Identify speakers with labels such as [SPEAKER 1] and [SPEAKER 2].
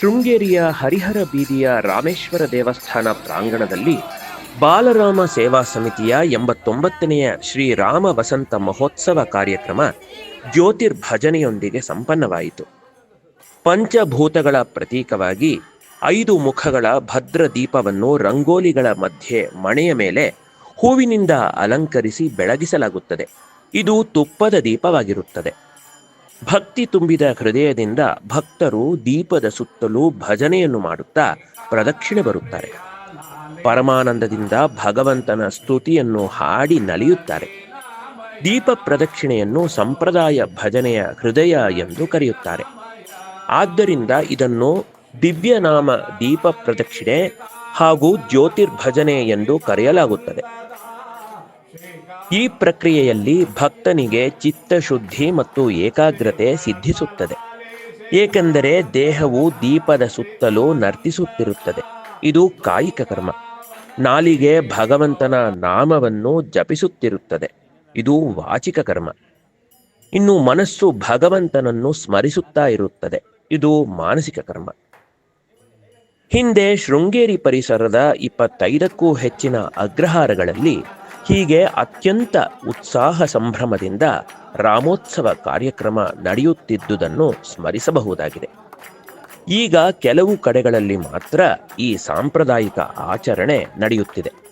[SPEAKER 1] ಶೃಂಗೇರಿಯ ಹರಿಹರ ಬೀದಿಯ ರಾಮೇಶ್ವರ ದೇವಸ್ಥಾನ ಪ್ರಾಂಗಣದಲ್ಲಿ ಬಾಲರಾಮ ಸೇವಾ ಸಮಿತಿಯ ಎಂಬತ್ತೊಂಬತ್ತನೆಯ ಶ್ರೀರಾಮ ವಸಂತ ಮಹೋತ್ಸವ ಕಾರ್ಯಕ್ರಮ ಜ್ಯೋತಿರ್ಭಜನೆಯೊಂದಿಗೆ ಸಂಪನ್ನವಾಯಿತು. ಪಂಚಭೂತಗಳ ಪ್ರತೀಕವಾಗಿ ಐದು ಮುಖಗಳ ಭದ್ರ ದೀಪವನ್ನು ರಂಗೋಲಿಗಳ ಮಧ್ಯೆ ಮಣೆಯ ಮೇಲೆ ಹೂವಿನಿಂದ ಅಲಂಕರಿಸಿ ಬೆಳಗಿಸಲಾಗುತ್ತದೆ. ಇದು ತುಪ್ಪದ ದೀಪವಾಗಿರುತ್ತದೆ. ಭಕ್ತಿ ತುಂಬಿದ ಹೃದಯದಿಂದ ಭಕ್ತರು ದೀಪದ ಸುತ್ತಲೂ ಭಜನೆಯನ್ನು ಮಾಡುತ್ತಾ ಪ್ರದಕ್ಷಿಣೆ ಬರುತ್ತಾರೆ. ಪರಮಾನಂದದಿಂದ ಭಗವಂತನ ಸ್ತುತಿಯನ್ನು ಹಾಡಿ ನಲಿಯುತ್ತಾರೆ. ದೀಪ ಪ್ರದಕ್ಷಿಣೆಯನ್ನು ಸಂಪ್ರದಾಯ ಭಜನೆಯ ಹೃದಯ ಎಂದು ಕರೆಯುತ್ತಾರೆ. ಆದ್ದರಿಂದ ಇದನ್ನು ದಿವ್ಯನಾಮ ದೀಪ ಪ್ರದಕ್ಷಿಣೆ ಹಾಗೂ ಜ್ಯೋತಿರ್ಭಜನೆ ಎಂದು ಕರೆಯಲಾಗುತ್ತದೆ. ಈ ಪ್ರಕ್ರಿಯೆಯಲ್ಲಿ ಭಕ್ತನಿಗೆ ಚಿತ್ತಶುದ್ಧಿ ಮತ್ತು ಏಕಾಗ್ರತೆ ಸಿದ್ಧಿಸುತ್ತದೆ. ಏಕೆಂದರೆ ದೇಹವು ದೀಪದ ಸುತ್ತಲೂ ನರ್ತಿಸುತ್ತಿರುತ್ತದೆ. ಇದು ಕಾಯಿಕ ಕರ್ಮ. ನಾಲಿಗೆ ಭಗವಂತನ ನಾಮವನ್ನು ಜಪಿಸುತ್ತಿರುತ್ತದೆ. ಇದು ವಾಚಿಕ ಕರ್ಮ. ಇನ್ನು ಮನಸ್ಸು ಭಗವಂತನನ್ನು ಸ್ಮರಿಸುತ್ತಾ ಇರುತ್ತದೆ. ಇದು ಮಾನಸಿಕ ಕರ್ಮ. ಹಿಂದೆ ಶೃಂಗೇರಿ ಪರಿಸರದ ಇಪ್ಪತ್ತೈದಕ್ಕೂ ಹೆಚ್ಚಿನ ಅಗ್ರಹಾರಗಳಲ್ಲಿ ಹೀಗೆ ಅತ್ಯಂತ ಉತ್ಸಾಹ ಸಂಭ್ರಮದಿಂದ ರಾಮೋತ್ಸವ ಕಾರ್ಯಕ್ರಮ ನಡೆಯುತ್ತಿದ್ದುದನ್ನು ಸ್ಮರಿಸಬಹುದಾಗಿದೆ. ಈಗ ಕೆಲವು ಕಡೆಗಳಲ್ಲಿ ಮಾತ್ರ ಈ ಸಾಂಪ್ರದಾಯಿಕ ಆಚರಣೆ ನಡೆಯುತ್ತಿದೆ.